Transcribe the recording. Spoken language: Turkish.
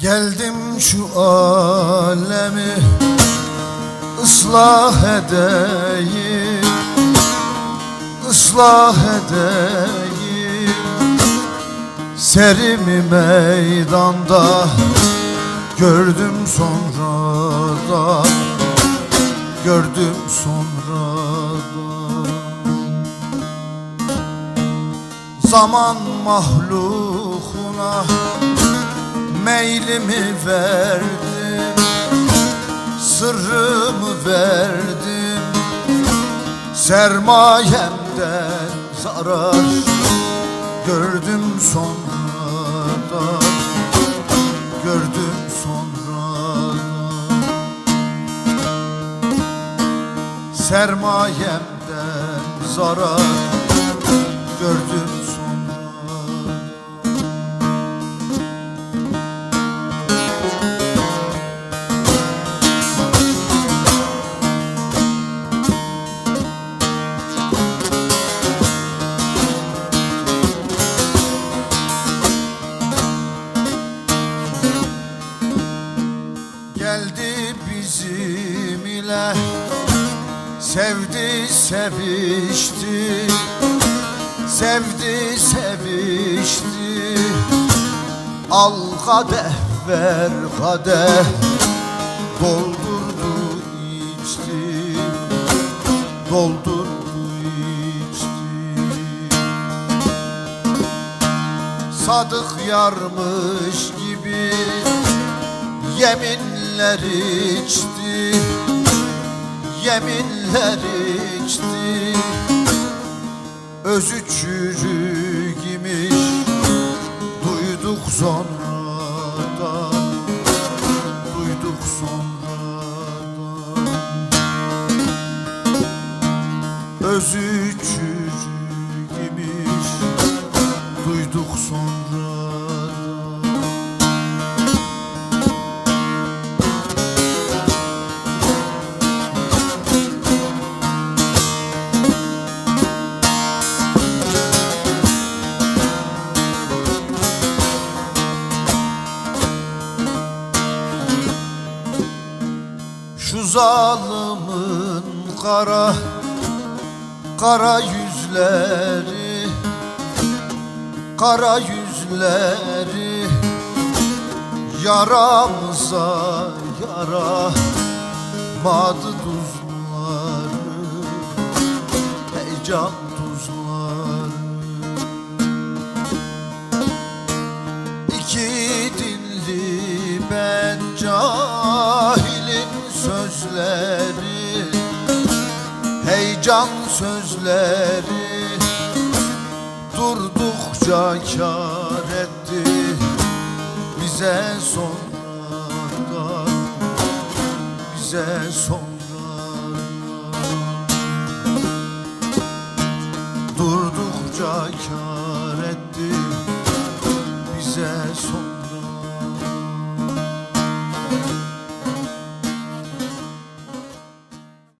Geldim şu alemi ıslah edeyim ıslah edeyim. Serimi meydanda gördüm sonradan Gördüm sonradan Zaman mahlukuna meylimi verdim Sırrımı verdim Sermayemden zarar Gördüm sonradan Gördüm sonradan. Sermayemden zarar Gördüm sonradan Geldi bizim ile. Sevdi sevişti. Sevdi sevişti. Al kadeh ver kadeh. Doldurdu içti. Doldurdu içti. Sadık yarmış gibi Yeminler içti Yeminler içti. Özü çürük imiş Duyduk sonradan Duyduk sonradan. Özü zalimin kara Kara yüzleri Kara yüzleri Yaramıza yara Madı tuzları Heyecan tuzları. İki dilli ben cahilin sözleri Heyecan sözleri Durdukça kar etti Bize sonradan Bize sonradan Durdukça kar